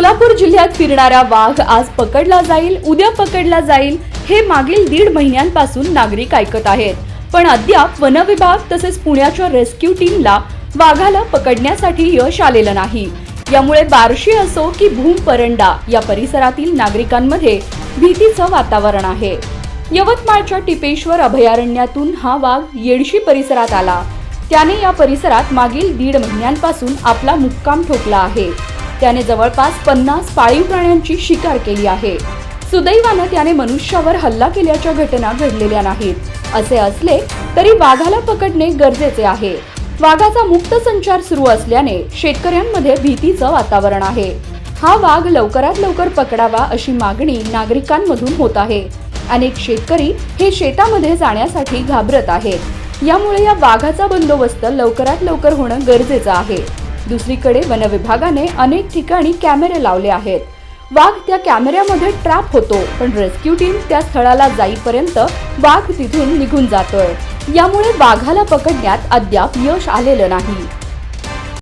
सोलापूर जिल्ह्यात फिरणारा वाघ आज पकडला जाईल उद्या पकडला जाईल हे मागील दीड महिन्यांपासून नागरिक ऐकत आहेत. पण अद्याप वनविभाग तसेच पुण्याच्या रेस्क्यू टीमला वाघाला पकडण्यासाठी यश आलेलं नाही. यामुळे बार्शी असो की भूम परंडा या परिसरातील नागरिकांमध्ये भीतीचं वातावरण आहे. यवतमाळच्या टिपेश्वर अभयारण्यातून हा वाघ येडशी परिसरात आला. त्याने या परिसरात मागील दीड महिन्यांपासून आपला मुक्काम ठोकला आहे. त्याने जवळपास पन्नास पाळीव प्राण्यांची शिकार केली आहे. सुदैवानं त्याने मनुष्यावर हल्ला केल्याच्या घटना घडलेल्या नाहीत. असे असले तरी वाघाला पकडणे गरजेचे आहे. वाघाचा मुक्त संचार सुरू असल्याने शेतकऱ्यांमध्ये भीतीचं वातावरण आहे. हा वाघ लवकरात लवकर पकडावा अशी मागणी नागरिकांमधून होत आहे. अनेक शेतकरी हे शेतामध्ये जाण्यासाठी घाबरत आहेत. यामुळे या वाघाचा बंदोबस्त लवकरात लवकर होणं गरजेचं आहे. दुसरीकडे वनविभागाने अनेक ठिकाणी कॅमेरे लावले आहेत. वाघ त्या कॅमेऱ्यामध्ये ट्रॅप होतो पण रेस्क्यू टीम त्या स्थळाला जाईपर्यंत वाघ तिथून निघून जातोय. यामुळे वाघाला पकडण्यात अद्याप यश आलेलं नाही.